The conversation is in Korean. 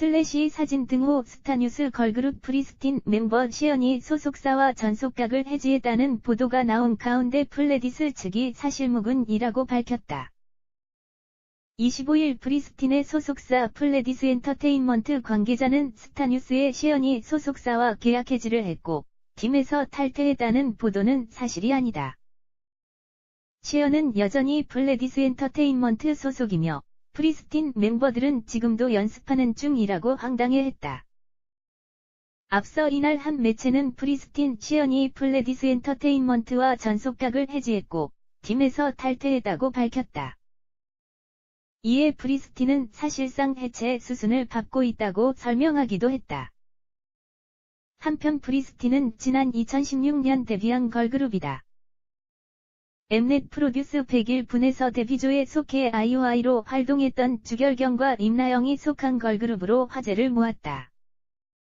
슬래시 사진 등호 스타뉴스 걸그룹 프리스틴 멤버 시연이 소속사와 전속각을 해지했다는 보도가 나온 가운데 플레디스 측이 사실무근이라고 밝혔다. 25일 프리스틴의 소속사 플레디스 엔터테인먼트 관계자는 스타뉴스의 시연이 소속사와 계약 해지를 했고 팀에서 탈퇴했다는 보도는 사실이 아니다. 시연은 여전히 플레디스 엔터테인먼트 소속이며 프리스틴 멤버들은 지금도 연습하는 중이라고 황당해했다. 앞서 이날 한 매체는 프리스틴 시연이 플레디스 엔터테인먼트와 전속각을 해지했고 팀에서 탈퇴했다고 밝혔다. 이에 프리스틴은 사실상 해체 수순을 밟고 있다고 설명하기도 했다. 한편 프리스틴은 지난 2016년 데뷔한 걸그룹이다. 엠넷 프로듀스 101분에서 데뷔조에 속해 아이오아이로 활동했던 주결경과 임나영이 속한 걸그룹으로 화제를 모았다.